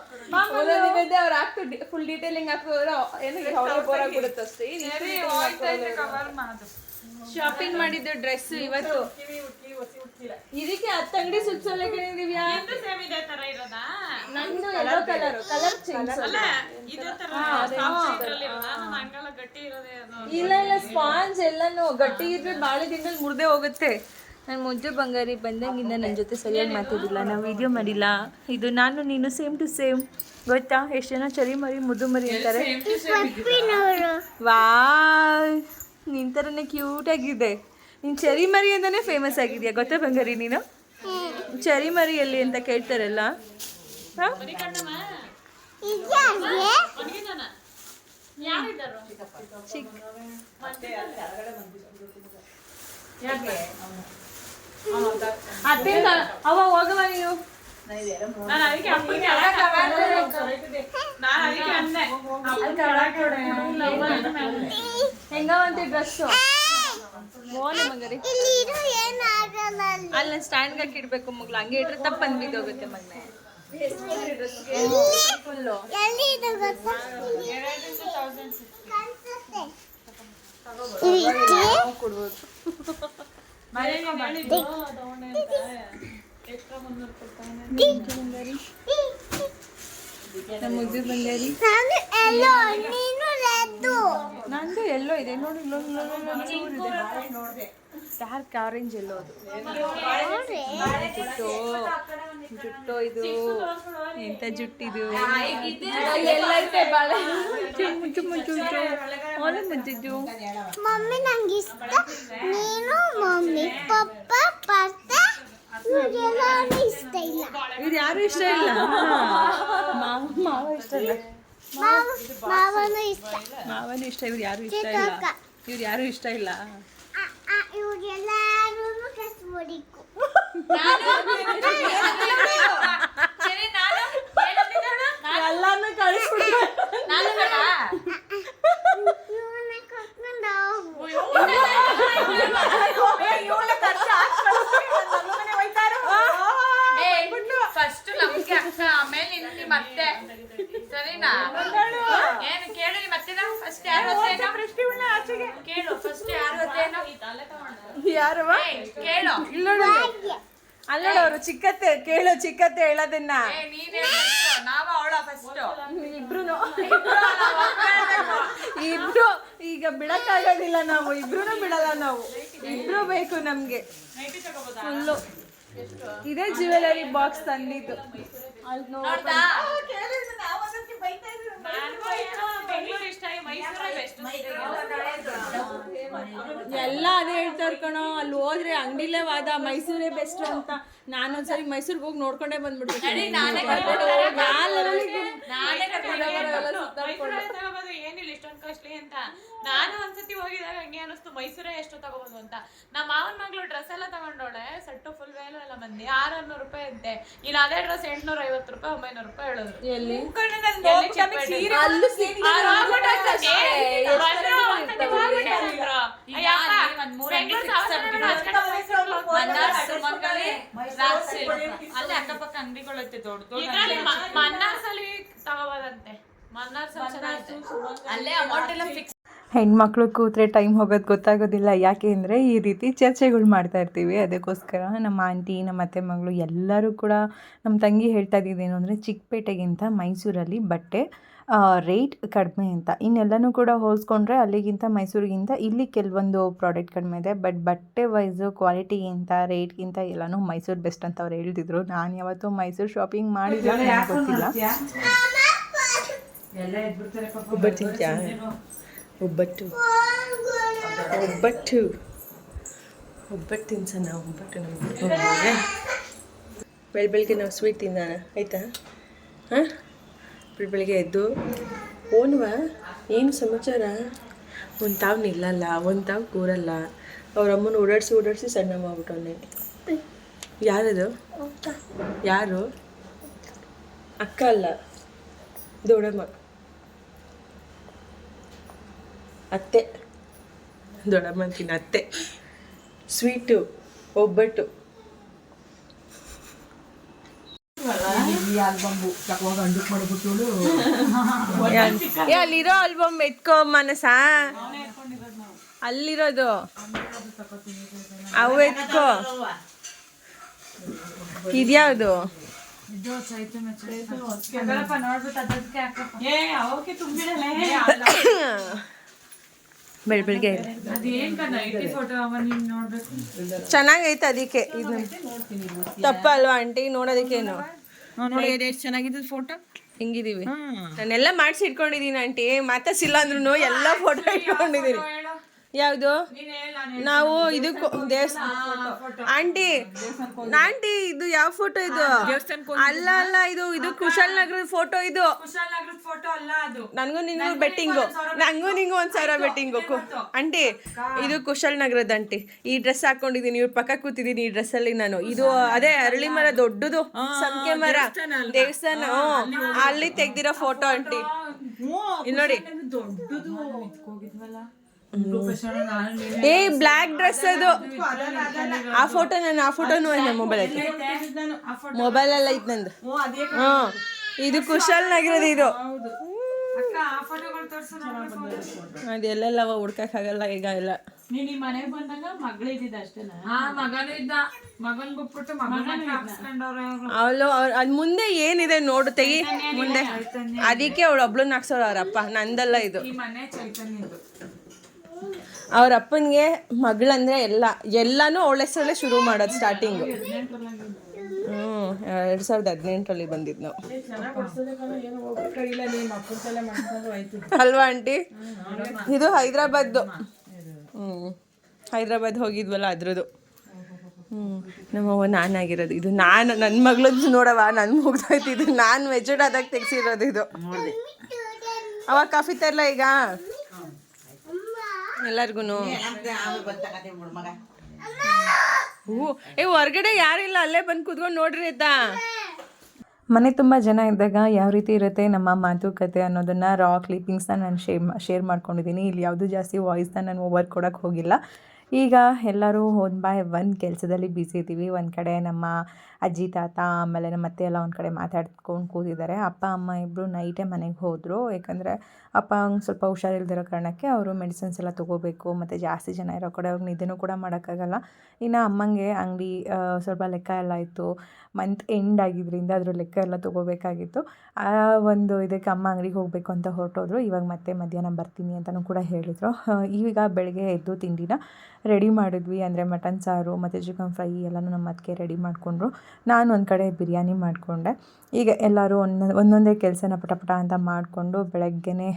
ಓದೋದಿದೆ ಅವ್ರು ಹಾಕ್ತು ಫುಲ್ ಡೀಟೇಲಿಂಗ್ ಹಾಕಿದ್ರೆ ಏನು ಬೋರ್ ಆಗ್ಬಿಡುತ್ತೆ ಅಷ್ಟೇ. ಶಾಪಿಂಗ್ ಮಾಡಿದ್ದು ಡ್ರೆಸ್ ಇವತ್ತು. ಇದಕ್ಕೆ ಹತ್ತು ಅಂಗಡಿ ಸುತ್ತಲೇ ಕೇಳಿದೀವಿ ಸೇಮ್ ಇದೇ ತರ ಇರೋದಾ? ನಂದು ಎಲ್ಲೋ ಕಲರ್ ಕಲರ್ ಚೇಂಜ್ ಇದೇ ತರ ಹಂಗಲ್ಲ ಗಟ್ಟಿ ಇರೋದೇ ಅದು ಇಲ್ಲ ಇಲ್ಲ ಸ್ಪಾಂಜ್ ಎಲ್ಲಾನು ಗಟ್ಟಿ ಇದ್ರೆ ಬಾಳೆ ದಿನದಲ್ಲಿ ಮುರ್ದೆ ಹೋಗುತ್ತೆ. ನಾನು ಮುದ್ದು ಬಂಗಾರಿ ಬಂದಂಗಿಂದ ನನ್ನ ಜೊತೆ ಸರಿಯಾಗಿ ಮಾತಾಡಿಲ್ಲ ನಾವು ವಿಡಿಯೋ ಮಾಡಿಲ್ಲ. ಇದು ನಾನು ನೀನು ಸೇಮ್ ಟು ಸೇಮ್ ಗೊತ್ತಾ? ಎಷ್ಟು ಜನ ಚರಿ ಮರಿ ಮುದ್ದು ಮರಿ ಅಂತಾರೆ. ವಾ ನಿನ್ ಥರನೇ ಕ್ಯೂಟ್ ಆಗಿದೆ. ನೀನು ಚರಿ ಮರಿ ಅಂತಾನೆ ಫೇಮಸ್ ಆಗಿದೆಯಾ? ಗೊತ್ತಾ ಬಂಗಾರಿ ನೀನು? ಚರಿ ಮರಿ ಎಲ್ಲಿ ಅಂತ ಕೇಳ್ತಾರಲ್ಲ? ಹಾ? ಚಿಕ್ಕ. ಅತ್ತೆ ಅವ ಹೋಗವ ನೀವು ನಾನು ಅದಕ್ಕೆ ಅಪ್ಪಗೆ ನಾನು ಅದಕ್ಕೆ ಅಂದೆ. ಅಪ್ಪಗೆ ಹೆಂಗವಂತೆ ಡ್ರೆಸ್ಸು ಮೋನೆ ಮಂಗರಿ ಅಲ್ಲಿ. ಸ್ಟ್ಯಾಂಡ್ ಹಾಕಿ ಇಡ್ಬೇಕು ಮಗ್ಳು. ಹಂಗೆ ಇಟ್ರೆ ತಪ್ಪ ಬಂದ್ಬಿದ್ದೋಗುತ್ತೆ ಮಗ್ನೆ ಫುಲ್ಲು. ಎಲ್ಲೋ ಇದೆ ನೋಡಿ ನಂದು ಎಲ್ಲೋ ಇದೆ ನೋಡಿ ಡಾರ್ಕ್ ಆರೆಂಜ್ ಎಲ್ಲೋ ಅದು ಜುಟ್ಟು ಜುಟ್ಟು ಇದು ಎಂತ ಜುಟ್ಟಿದು ಎಲ್ಲೈತೆ ಬಾಳೆ ಮುಚ್ಚು ಮುಚ್ಚು ಒಳ್ಳೆ ಮುಚ್ಚಿದ್ದು ಮಮ್ಮಿ ನಂಗೆ ಇಷ್ಟ ನೀನು ಮಮ್ಮಿ ಪಪ್ಪ ಪಾಸ್ತ ಇವ್ರಿಗೆಲ್ಲರೂ ಇಷ್ಟ ಇಲ್ಲ ಇವ್ರು ಯಾರು ಇಷ್ಟ ಇಲ್ಲ ಮಾವ ಮಾವ ಇಷ್ಟ ಇಲ್ಲ ಮಾವ ಮಾವನು ಇಷ್ಟ ಮಾವನು ಇಷ್ಟ ಇವ್ರು ಯಾರು ಇಷ್ಟ ಇಲ್ಲ ಚಿಕ್ಕಕ್ಕ. ಇವ್ರು ಯಾರು ಇಷ್ಟ ಇಲ್ಲ ಇವ್ರಿಗೆಲ್ಲರೂ ಕಸ್ಬೋಡಿಕು ಎಲ್ಲಾನು ಕಳಿಸ್ಬಿಡ್ಬೇಕು ಇವನ್ನ ಕರ್ಕೊಂಡು ಹೋಗು ಫಸ್ಟ್ ನಮ್ಗೆ ಅಕ್ಕ ಆಮೇಲೆ ಇನ್ನು ನಿಮ್ಮ ಅತ್ತೆ ಸರಿನಾ ಏನು ಕೇಳು ನಿಮ್ಮ ಅತ್ತೆನ ಫಸ್ಟ್ ಯಾರು ಅತ್ತೇನೋ ಕೇಳು ಫಸ್ಟ್ ಯಾರು ಅತ್ತೇನೋ ಯಾರವ ಕೇಳು. ಇಲ್ಲ ಅಲ್ಲ ಅವರು ಚಿಕ್ಕತ್ತೆ ಕೇಳು ಚಿಕ್ಕತ್ತೆ ಹೇಳೋದನ್ನ. ಇಬ್ರು ಇಬ್ರು ಈಗ ಬಿಡಕ್ಕಾಗೋದಿಲ್ಲ ನಾವು. ಇಬ್ರು ಬಿಡಲ್ಲ ನಾವು. ಇಬ್ರು ಬೇಕು ನಮ್ಗೆ. ಫುಲ್ಲು ಇದೇ ಜ್ಯುವೆಲರಿ ಬಾಕ್ಸ್ ತಂದಿದ್ದು. ಎಲ್ಲ ಅದೇ ಹೇಳ್ತಾರ ಕಣೋ ಅಲ್ಲಿ ಹೋದ್ರೆ ಅಂಗಡಿಲೇ ವಾದ ಮೈಸೂರೇ ಬೆಸ್ಟ್ ಅಂತ. ನಾನೊಂದ್ಸರಿ ಮೈಸೂರಿಗೆ ಹೋಗಿ ನೋಡ್ಕೊಂಡೇ ಬಂದ್ಬಿಡ್ತೀನಿ. ನಾನೇ ನಾನೇ ಏನಿಲ್ಲ ಇಷ್ಟೊಂದು ಕಾಸ್ಟ್ಲಿ ಅಂತ. ನಾನು ಒಂದ್ಸತಿ ಹೋಗಿದಾಗ ಹಂಗೆ ಅನಿಸ್ತು ಮೈಸೂರೇ ಎಷ್ಟು ತಗೋಬೋದು ಅಂತ. ನಮ್ಮ ಮಾವನ ಮಗಳು ಡ್ರೆಸ್ ಎಲ್ಲ ತಗೊಂಡೋಳೆ ಸಟ್ಟು ಫುಲ್ ವೇಲು ಎಲ್ಲ ಬಂದು ಆರ್ನೂರು ರೂಪಾಯಿ ಅಂತೆ. ಇಲ್ಲ ಅದೇ ಡ್ರೆಸ್ ಎಂಟ್ನೂರ ಐವತ್ತು ರೂಪಾಯಿ ಒಂಬೈನೂರು ರೂಪಾಯಿ ಹೇಳಿದ್ರು ಎಲ್ಲಿ? ಅಲ್ಲೇ ಅಕ್ಕಪಕ್ಕ ಅಂಗಡಿಗಳೈತೆ ದೊಡ್ಡ ದೊಡ್ಡ ಮನ್ನಾರ್ಸಲ್ಲಿ ತಗೋಬೋದಂತೆ ಮನ್ನಾರ್ಸ್ ಅಲ್ಲೇ ಅಮೌಂಟ್ ಎಲ್ಲ ಫಿಕ್ಸ್ ಹೆಣ್ಮಕ್ಳು ಕೂತ್ರೆ ಟೈಮ್ ಹೋಗೋದು ಗೊತ್ತಾಗೋದಿಲ್ಲ. ಯಾಕೆ ಅಂದರೆ ಈ ರೀತಿ ಚರ್ಚೆಗಳು ಮಾಡ್ತಾ ಇರ್ತೀವಿ. ಅದಕ್ಕೋಸ್ಕರ ನಮ್ಮ ಆಂಟಿ ನಮ್ಮ ಅತ್ತೆ ಮಗಳು ಎಲ್ಲರೂ ಕೂಡ ನಮ್ಮ ತಂಗಿ ಹೇಳ್ತಾ ಇದ್ದಿದ್ದೇನು ಅಂದರೆ ಚಿಕ್ಕಪೇಟೆಗಿಂತ ಮೈಸೂರಲ್ಲಿ ಬಟ್ಟೆ ರೇಟ್ ಕಡಿಮೆ ಅಂತ. ಇನ್ನೆಲ್ಲನೂ ಕೂಡ ಹೋಲಿಸ್ಕೊಂಡ್ರೆ ಅಲ್ಲಿಗಿಂತ ಮೈಸೂರಿಗಿಂತ ಇಲ್ಲಿ ಕೆಲವೊಂದು ಪ್ರಾಡಕ್ಟ್ ಕಡಿಮೆ ಇದೆ. ಬಟ್ ಬಟ್ಟೆ ವೈಸು ಕ್ವಾಲಿಟಿಗಿಂತ ರೇಟ್ಗಿಂತ ಎಲ್ಲನೂ ಮೈಸೂರು ಬೆಸ್ಟ್ ಅಂತ ಅವ್ರು ಹೇಳ್ತಿದ್ರು. ನಾನು ಯಾವತ್ತೂ ಮೈಸೂರು ಶಾಪಿಂಗ್ ಮಾಡಿಲ್ಲ ನನಗೆ ಗೊತ್ತಿಲ್ಲ. ಎಲ್ಲ ಎದ್ಬಿಡ್ತಾರೆ ಪಾಪ. ಒಬ್ಬಟ್ಟು. ಒಬ್ಬಟ್ಟು. ಒಬ್ಬಟ್ಟು ತಿನ್ಸೋಣ ಒಬ್ಬಟ್ಟು ನಮ್ಗೆ ಬೆಳ ಬೆಳಿಗ್ಗೆ ನಾವು ಸ್ವೀಟ್ ತಿನ್ನೋಣ ಆಯಿತಾ? ಹಾಂ? ಬೆಳ ಬೆಳಗ್ಗೆ ಎದ್ದು. ಓನ್ವಾ ಏನು ಸಮಾಚಾರ? ಒಂದು ತಾವು ನಿಲ್ಲಲ್ಲ ಒಂದು ತಾವು ಕೂರಲ್ಲ. ಅವ್ರ ಅಮ್ಮನ ಓಡಾಡಿಸಿ ಓಡಾಡಿಸಿ ಸಣ್ಣ ಮಾಡ್ಬಿಟ್ಟವನೆ ಯಾರದು? ಯಾರು? ಅಕ್ಕ ಅಲ್ಲ ದೊಡ್ಡಮ್ಮ. ಅತ್ತೆ. ದೊಡ್ಡಮ್ಮ ಅಂತೀನಿ ಅತ್ತೆ. ಸ್ವೀಟು ಒಬ್ಬಟ್ಟು. ಅಲ್ಲಿರೋ ಆಲ್ಬಮ್ ಎತ್ಕೊ ಮನಸ ಅಲ್ಲಿರೋದು. ಅವು ಎತ್ಕೋ. ಇದ್ಯಾವುದು? ನೋಡ್ಬಿಟ್ಟು [COUGHS] ಅದಕ್ಕೆ ಅಕ್ಕಪ್ಪ ಏ ಅವಕ್ಕೆ ತುಂಬಿಡಲ್ಲ ಬೆಳ ಬೆಳಿಗ್ಗೆ ಅದೇನ್ ಕಣ್ಣ? ಐಟಿ ಫೋಟೋ ಅವ ನೀನ್ ನೋಡ್ಬೇಕು? ಚೆನ್ನಾಗೈತೆ ಅದಕ್ಕೆ. ಇದು ತಪ್ಪಲ್ವಾ ಆಂಟಿ? ನೋಡೋದಕ್ಕೇನು? ನೋಡಿ ಎಷ್ಟು ಚೆನ್ನಾಗಿದೆ ಫೋಟೋ ಹಿಂಗಿದೀವಿ. ನಾನೆಲ್ಲ ಮಾಡಿಸಿ ಇಟ್ಕೊಂಡಿದ್ದೀನಿ ಆಂಟಿ. ಮಾತಾಡ್ಸಿಲ್ಲ ಅಂದ್ರೂ ಎಲ್ಲ ಫೋಟೋ ಇಟ್ಕೊಂಡಿದ್ದೀನಿ ಯಾವುದು? ನಾವು ಇದಕ್ಕೂ ದೇವಸ್ಥಾನ ಆಂಟಿ ಆಂಟಿ ಇದು ಯಾವ ಫೋಟೋ ಇದು? ಅಲ್ಲ ಅಲ್ಲ ಇದು ಇದು ಕುಶಾಲ್ ನಗರದ ಫೋಟೋ ಇದು. ಕುಶಾಲನಗರದ ಫೋಟೋ ಅಲ್ಲ ಅದು. ನನಗೂ ನಿಂಗೂ ಬೆಟ್ಟಿಂಗು ನಂಗೂ ನಿಂಗೂ ಒಂದ್ ಸಾವಿರ ಬೆಟ್ಟಿಂಗು ಆಂಟಿ ಇದು ಕುಶಾಲ್ ನಗರದ ಆಂಟಿ. ಈ ಡ್ರೆಸ್ ಹಾಕೊಂಡಿದೀನಿ ಇವ್ರ ಪಕ್ಕ ಕೂತಿದ್ದೀನಿ ಈ ಡ್ರೆಸ್ ಅಲ್ಲಿ ನಾನು. ಇದು ಅದೇ ಅರಳಿ ಮರ ದೊಡ್ಡದು ಸಂಖ್ಯೆ ಮರ. ದೇವಸ್ಥಾನ ಅಲ್ಲಿ ತೆಗ್ದಿರೋ ಫೋಟೋ ಆಂಟಿ. ಇಲ್ಲಿ ನೋಡಿ ದೊಡ್ಡದು. ಹೋಗಿದ್ವಲ್ಲ ಏ ಬ್ಲ್ಯಾಕ್ ಡ್ರೆಸ್ ಅದು. ಆ ಫೋಟೋ ನಾನು ಆ ಫೋಟೋನು ನನ್ನ ಮೊಬೈಲ್ ಐತೆ ಮೊಬೈಲ್ ಎಲ್ಲ ಐತೆ ನಂದು. ಹ್ಞೂ ಇದು ಕುಶಲ್ನಾಗಿರೋದು ಇದು. ಅದು ಎಲ್ಲೆಲ್ಲ ಹುಡ್ಕಕ್ಕಾಗಲ್ಲ ಈಗ ಎಲ್ಲ. ನೀನ್ ಈ ಮನೆಗ್ ಬಂದಾಗ ಮಗಳಿದ್ದಿದ್ದ ಅಷ್ಟೇನಾ ಮಗನೂ ಇದ್ದ. ಮಗನ್ ಬಿಟ್ಬಿಟ್ಟು ಮಗನ ಹಾಕ್ಸ್ಕೊಂಡವ್ರೆ ಅವಳು ಅವ್ರ ಅದ್ ಮುಂದೆ ಏನಿದೆ ನೋಡು ತೆಗಿ. ಮುಂದೆ. ಅದಕ್ಕೆ ಅವಳು ಒಬ್ಳನ್ನ ಹಾಕ್ಸೋಳು ಅವ್ರಪ್ಪ ನಂದಲ್ಲ ಇದು. ಈ ಮನೆ ಚೈತನ್ಯದು ಅವ್ರ ಅಪ್ಪನಿಗೆ ಮಗಳಂದ್ರೆ ಎಲ್ಲ, ಎಲ್ಲಾನು ಅವಳ ಹೆಸರಲ್ಲೇ ಶುರು ಮಾಡೋದು ಸ್ಟಾರ್ಟಿಂಗು ಹ್ಞೂ ಎರಡು ಸಾವಿರದ ಹದಿನೆಂಟರಲ್ಲಿ ಬಂದಿದ್ದು ನಾವು. ಅಲ್ವಾ ಆಂಟಿ? ಇದು ಹೈದ್ರಾಬಾದ್ದು. ಹ್ಞೂ ಹೈದ್ರಾಬಾದ್ ಹೋಗಿದ್ವಲ್ಲ ಅದ್ರದ್ದು. ಹ್ಞೂ ನಮ್ಮವ್ವ ನಾನಾಗಿರೋದು. ಇದು ನಾನು ನನ್ನ ಮಗಳದ್ದು ನೋಡವ ನನ್ನ ಮುಗ್ದೋಯ್ತು. ಇದು ನಾನು ಮೆಚೂರ್ಡ್ ಆದಾಗ ತೆಗ್ಸಿರೋದು ಇದು. ಅವಾಗ ಕಾಫಿ ತರಲ ಈಗ? ಎಲ್ಲರಿಗೂ ಹೂ ಏ ಹೊರ್ಗಡೆ ಯಾರಿಲ್ಲ ಅಲ್ಲೇ ಬಂದು ಕುತ್ಕೊಂಡು ನೋಡ್ರಿ ಆಯ್ತಾ? ಮನೆ ತುಂಬ ಜನ ಇದ್ದಾಗ ಯಾವ ರೀತಿ ಇರುತ್ತೆ ನಮ್ಮ ಮಾತುಕತೆ ಅನ್ನೋದನ್ನು ರಾ ಕ್ಲಿಪ್ಪಿಂಗ್ಸ್ನ ನಾನು ಶೇರ್ ಶೇರ್ ಮಾಡ್ಕೊಂಡಿದ್ದೀನಿ. ಇಲ್ಲಿ ಯಾವುದೂ ಜಾಸ್ತಿ ವಾಯ್ಸ್ನ ನಾನು ಓವರ್ ಕೊಡೋಕ್ಕೆ ಹೋಗಿಲ್ಲ. ಈಗ ಎಲ್ಲರೂ ಒನ್ ಬೈ ಒನ್ ಕೆಲಸದಲ್ಲಿ ಬ್ಯುಸಿ ಇದ್ದೀವಿ. ಒಂದು ಕಡೆ ನಮ್ಮ ಅಜ್ಜಿ, ತಾತ ಆಮೇಲೆ ನಮ್ಮ ಅತ್ತೆ ಎಲ್ಲ ಒಂದು ಕಡೆ ಮಾತಾಡ್ಕೊಂಡು ಕೂತಿದ್ದಾರೆ. ಅಪ್ಪ, ಅಮ್ಮ ಇಬ್ಬರು ನೈಟೇ ಮನೆಗೆ ಹೋದರು. ಯಾಕಂದರೆ ಅಪ್ಪ ಅವ್ಂಗೆ ಸ್ವಲ್ಪ ಹುಷಾರಿಲ್ದಿರೋ ಕಾರಣಕ್ಕೆ ಅವರು ಮೆಡಿಸಿನ್ಸ್ ಎಲ್ಲ ತೊಗೋಬೇಕು, ಮತ್ತು ಜಾಸ್ತಿ ಜನ ಇರೋ ಕಡೆ ಅವ್ರಿಗೆ ನಿದ್ದೆನೂ ಕೂಡ ಮಾಡೋಕ್ಕಾಗಲ್ಲ. ಇನ್ನು ಅಮ್ಮಂಗೆ ಅಂಗಡಿ ಸ್ವಲ್ಪ ಲೆಕ್ಕ ಎಲ್ಲ ಇತ್ತು. ಮಂತ್ ಎಂಡ್ ಆಗಿದ್ದರಿಂದ ಅದ್ರ ಲೆಕ್ಕ ಎಲ್ಲ ತೊಗೋಬೇಕಾಗಿತ್ತು. ಆ ಒಂದು ಇದಕ್ಕೆ ಅಮ್ಮ ಅಂಗಡಿಗೆ ಹೋಗಬೇಕು ಅಂತ ಹೊರಟೋದ್ರು. ಇವಾಗ ಮತ್ತೆ ಮಧ್ಯಾಹ್ನ ಬರ್ತೀನಿ ಅಂತಲೂ ಕೂಡ ಹೇಳಿದರು. ಈಗ ಬೆಳಗ್ಗೆ ಎದ್ದು ತಿಂಡಿನ ರೆಡಿ ಮಾಡಿದ್ವಿ. ಅಂದರೆ ಮಟನ್ ಸಾರು, ಮತ್ತು ಚಿಕನ್ ಫ್ರೈ ಎಲ್ಲನೂ ನಮ್ಮ ಅದಕ್ಕೆ ರೆಡಿ ಮಾಡಿಕೊಂಡ್ರು. ನಾನು ಒಂದು ಕಡೆ ಬಿರಿಯಾನಿ ಮಾಡಿಕೊಂಡೆ. ಈಗ ಎಲ್ಲರೂ ಒಂದೊಂದು ಒಂದೊಂದೇ ಕೆಲಸನ ಪಟ ಪಟ ಅಂತ ಮಾಡಿಕೊಂಡು ಬೆಳಗ್ಗೆನೇ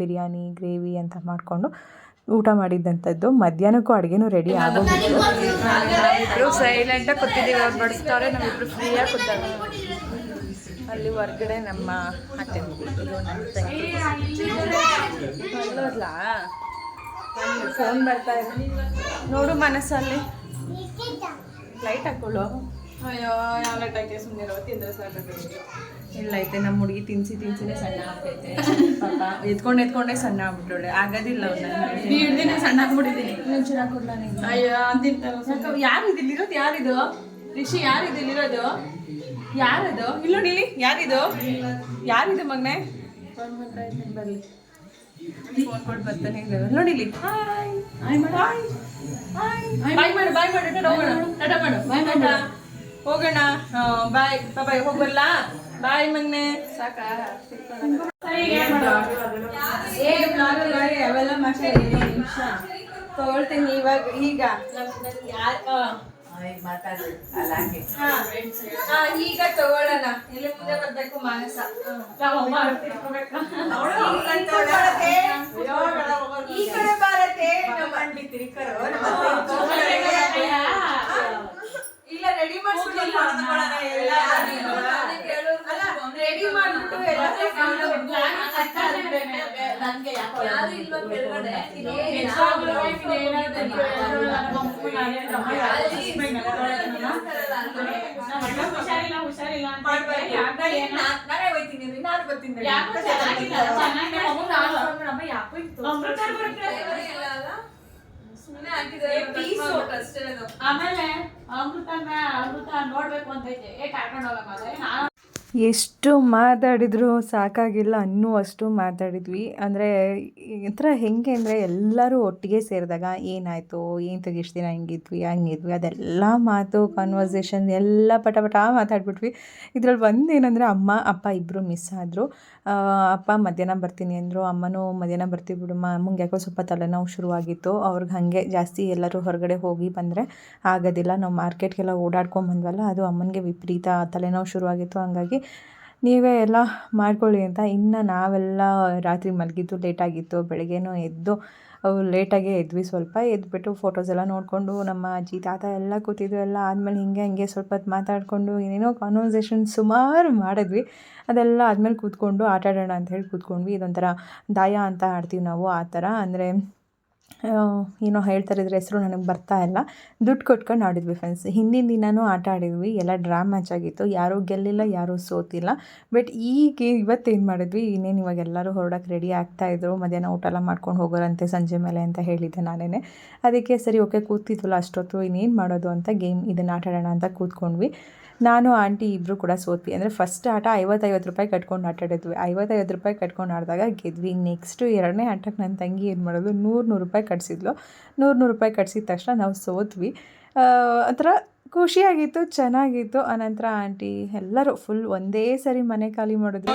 ಬಿರಿಯಾನಿ, ಗ್ರೇವಿ ಅಂತ ಮಾಡಿಕೊಂಡು ಊಟ ಮಾಡಿದ್ದಂಥದ್ದು ಮಧ್ಯಾಹ್ನಕ್ಕೂ ಅಡುಗೆನೂ ರೆಡಿ ಆಗೋಗಿತ್ತು. ಅಲ್ಲಿ ಹೊರಗಡೆ ನಮ್ಮ ಅತ್ತೆ ಫೋನ್ ಬರ್ತಾ ಇದೆ. ನೋಡು ಮನಸ್ಸಲ್ಲಿ. ಲೈಟ್ ಹಾಕೊಳ್ಳು. ಅಯ್ಯೋ ಯಾವ ಲೈಟ್ ಹಾಕಿ ಸುಮ್ಮನೆ ತಿಂದ್ರೆ ಇಲ್ಲ ಐತೆ ನಮ್ಮ ಹುಡುಗಿ ತಿನ್ಸಿ ತಿನ್ಸಿನೇ ಸಣ್ಣ ಆಗ್ತೈತೆ ಪಾಪ ಎತ್ಕೊಂಡು ಎತ್ಕೊಂಡೆ ಸಣ್ಣ ಆಗ್ಬಿಟ್ಟೋಳೆ ಆಗೋದಿಲ್ಲ ಅವ್ನ ಸಣ್ಣ ಆಗ್ಬಿಟ್ಟಿದ್ದೀನಿ. ಅಯ್ಯೋ ಅಂತಿಂತ ಯಾರು ಇದಿಲ್ಲಿರೋದು ಯಾರಿದು? ರಿಷಿ ಯಾರು ಇದಿಲ್ಲಿರೋದು ಯಾರದು? ಇಲ್ಲ ನೋಡಿ ಇಲ್ಲಿ ಯಾರಿದು? ಯಾರಿದು ಮಗನೆ? ಬರಲಿ ಫೋನ್ ಕೊಟ್ಟು ಬರ್ತಾನೆ ನೋಡಿ ಇಲ್ಲಿ ಹಾಯ್ ಹಾಯ್ ಮಾಡು ಹಾಯ್ ಬಾಯ್ ಮಾಡು ಬಾಯ್ ಮಾಡು. ಟಾಟಾ ಮಾಡು. ಬಾಯ್ ಮಾಡು. ಹೋಗೋಣ. ಬಾಯ್. ಬಾಯ್ ಹೋಗಲ್ಲ ಬಾಯ್ ಮಗ್ನೆ. ಸಾಕಾ? ಅವೆಲ್ಲ ಮಾತಾಡಿ ನಿಮಿಷ. ತಗೊಳ್ತೀನಿ ಇವಾಗ. ಈಗ. ಈಗ ತಗೊಳ್ಳೋಣ. ಇಲ್ಲಿ ಮುಂದೆ ಬರ್ಬೇಕು ಮಾನಸ. ಈ ಕಡೆ ಬಾರತೆ ನಮ್ಮ ಅಂಡಿ ತಿರ್ಕರು, ನಮ್ಮ ಅತ್ತೆ ಇಲ್ಲ ರೆಡಿ ರೆಡಿ ಮಾಡ್ಬಿಟ್ಟು ಹುಷಾರಿಲ್ಲ ಹುಷಾರಿಲ್ಲ ನಾನೇ ಬರ್ತೀನಿ ಯಾಕೋ ಚೆನ್ನಾಗಿಲ್ಲ ಯಾಕೋ ಅಮೃತ ಆಮೇಲೆ ಅಮೃತನ ಅಮೃತ ನೋಡ್ಬೇಕು ಅಂತ ಐತೆ ಏ ಕರ್ಕೊಂಡು ಹೋಗಮ್ಮ ನಾನು ಎಷ್ಟು ಮಾತಾಡಿದ್ರು ಸಾಕಾಗಿಲ್ಲ ಅನ್ನುವಷ್ಟು ಮಾತಾಡಿದ್ವಿ. ಅಂದರೆ ಈ ಥರ ಹೆಂಗೆ ಅಂದರೆ ಎಲ್ಲರೂ ಒಟ್ಟಿಗೆ ಸೇರಿದಾಗ ಏನಾಯಿತು ಏನು ತೆಗಿಷ್ಟು ದಿನ ಹಿಂಗಿದ್ವಿ ಹಂಗಿದ್ವಿ ಅದೆಲ್ಲ ಮಾತು ಕಾನ್ವರ್ಸೇಷನ್ ಎಲ್ಲ ಪಟ ಪಟ ಮಾತಾಡ್ಬಿಟ್ವಿ. ಇದ್ರಲ್ಲಿ ಒಂದು ಏನಂದರೆ ಅಮ್ಮ ಅಪ್ಪ ಇಬ್ಬರು ಮಿಸ್ ಆದರು. ಅಪ್ಪ ಮಧ್ಯಾಹ್ನ ಬರ್ತೀನಿ ಅಂದರು, ಅಮ್ಮನೂ ಮಧ್ಯಾಹ್ನ ಬರ್ತೀವಿ ಬಿಡಮ್ಮ ಅಮ್ಮಂಗೆ ಯಾಕೋ ಸ್ವಲ್ಪ ತಲೆನೋವು ಶುರುವಾಗಿತ್ತು. ಅವ್ರಿಗೆ ಹಾಗೆ ಜಾಸ್ತಿ ಎಲ್ಲರೂ ಹೊರಗಡೆ ಹೋಗಿ ಬಂದರೆ ಆಗೋದಿಲ್ಲ. ನಾವು ಮಾರ್ಕೆಟ್ಗೆಲ್ಲ ಓಡಾಡ್ಕೊಂಬಂದ್ವಲ್ಲ ಅದು ಅಮ್ಮನಿಗೆ ವಿಪರೀತ ತಲೆನೋವು ಶುರುವಾಗಿತ್ತು. ಹಂಗಾಗಿ ನೀವೇ ಎಲ್ಲ ಮಾಡ್ಕೊಳ್ಳಿ ಅಂತ ಇನ್ನು ನಾವೆಲ್ಲ ರಾತ್ರಿ ಮಲಗಿದ್ದು ಲೇಟಾಗಿತ್ತು ಬೆಳಗ್ಗೆನೂ ಎದ್ದು ಲೇಟಾಗೇ ಎದ್ವಿ ಸ್ವಲ್ಪ, ಎದ್ಬಿಟ್ಟು ಫೋಟೋಸ್ ಎಲ್ಲ ನೋಡಿಕೊಂಡು ನಮ್ಮ ಅಜ್ಜಿ, ತಾತ ಎಲ್ಲ ಕೂತಿದ್ರು, ಎಲ್ಲ ಆದಮೇಲೆ ಹಿಂಗೆ ಹಿಂಗೆ ಸ್ವಲ್ಪ ಹೊತ್ತು ಮಾತಾಡಿಕೊಂಡು ಏನೇನೋ ಕಾನ್ವರ್ಸೇಷನ್ ಸುಮಾರು ಮಾಡಿದ್ವಿ. ಅದೆಲ್ಲ ಆದಮೇಲೆ ಕೂತ್ಕೊಂಡು ಆಟಾಡೋಣ ಅಂತ ಹೇಳಿ ಕೂತ್ಕೊಂಡ್ವಿ. ಇದೊಂಥರ ದಾಯ ಅಂತ ಆಡ್ತೀವಿ ನಾವು ಆ ಥರ. ಅಂದರೆ ಏನೋ ಹೇಳ್ತಾರೆ ಇದ್ರ ಹೆಸರು ನನಗೆ ಬರ್ತಾ ಇಲ್ಲ. ದುಡ್ಡು ಕೊಟ್ಕೊಂಡು ಆಡಿದ್ವಿ ಫ್ರೆಂಡ್ಸ್ ಹಿಂದಿನ ದಿನವೂ ಆಟ ಆಡಿದ್ವಿ, ಎಲ್ಲ ಡ್ರಾ ಮ್ಯಾಚ್ ಆಗಿತ್ತು. ಯಾರೂ ಗೆಲ್ಲಿಲ್ಲ, ಯಾರೂ ಸೋತಿಲ್ಲ. ಬಟ್ ಈಗ ಇವತ್ತೇನು ಮಾಡಿದ್ವಿ? ಇನ್ನೇನು ಇವಾಗ ಎಲ್ಲರೂ ಹೊರಡಕ್ಕೆ ರೆಡಿ ಆಗ್ತಾಯಿದ್ರು ಮಧ್ಯಾಹ್ನ ಊಟ ಎಲ್ಲ ಮಾಡ್ಕೊಂಡು ಹೋಗೋರಂತೆ ಸಂಜೆ ಮೇಲೆ ಅಂತ ಹೇಳಿದ್ದೆ ನಾನೇ ಅದಕ್ಕೆ ಸರಿ ಓಕೆ ಕೂತಿದ್ವಲ್ಲ ಅಷ್ಟೊತ್ತು, ಇನ್ನೇನು ಮಾಡೋದು ಅಂತ ಗೇಮ್ ಇದನ್ನು ಆಟಾಡೋಣ ಅಂತ ಕೂತ್ಕೊಂಡ್ವಿ. ನಾನು ಆಂಟಿ ಇಬ್ಬರು ಕೂಡ ಸೋತ್ವಿ. ಅಂದರೆ ಫಸ್ಟ್ ಆಟ ಐವತ್ತೈವತ್ತು ರೂಪಾಯಿ ಕಟ್ಕೊಂಡು ಆಟ ಆಡಿದ್ವಿ ಐವತ್ತೈವತ್ತು ರೂಪಾಯಿ ಕಟ್ಕೊಂಡು ಆಡಿದಾಗ ಗೆದ್ವಿ. ನೆಕ್ಸ್ಟು ಎರಡನೇ ಆಟಕ್ಕೆ ನನ್ನ ತಂಗಿ ಏನು ಮಾಡೋದು? ನೂರು ನೂರು ರೂಪಾಯಿ ಕಟ್ಸಿದ್ಲು. ನೂರು ನೂರು ರೂಪಾಯಿ ಕಟ್ಸಿದ ತಕ್ಷಣ ನಾವು ಸೋತ್ವಿ. ಆ, ಒಂಥರ ಖುಷಿಯಾಗಿತ್ತು ಚೆನ್ನಾಗಿತ್ತು. ಆನಂತರ ಆಂಟಿ ಎಲ್ಲರೂ ಫುಲ್ ಒಂದೇ ಸರಿ ಮನೆ ಖಾಲಿ ಮಾಡಿದ್ರು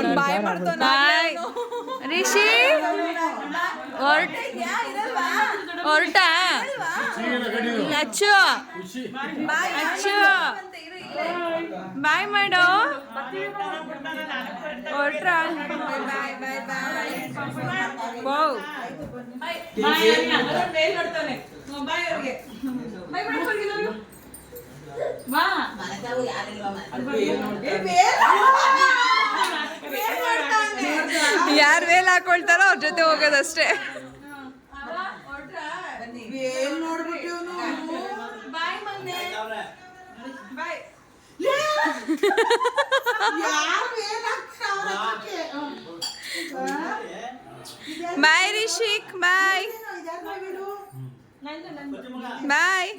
ರಿಷಿ? ಹೊರಟ? ಅಚ್ಚು ಅಚ್ಚು ಬಾಯ್ ಮಾಡೋ. ಹೊರಟ್ರ ವೌ ಯಾರು ವೇಲ್ ಹಾಕೊಳ್ತಾರೋ ಅವ್ರ ಜೊತೆ ಹೋಗೋದಷ್ಟೇ. ಏನ್ ನೋಡ್ಬಿಟ್ಟು [LAUGHS] ಬಾಯ್ ರಿಷಿಕ್ ಬಾಯ್. ಬಾಯ್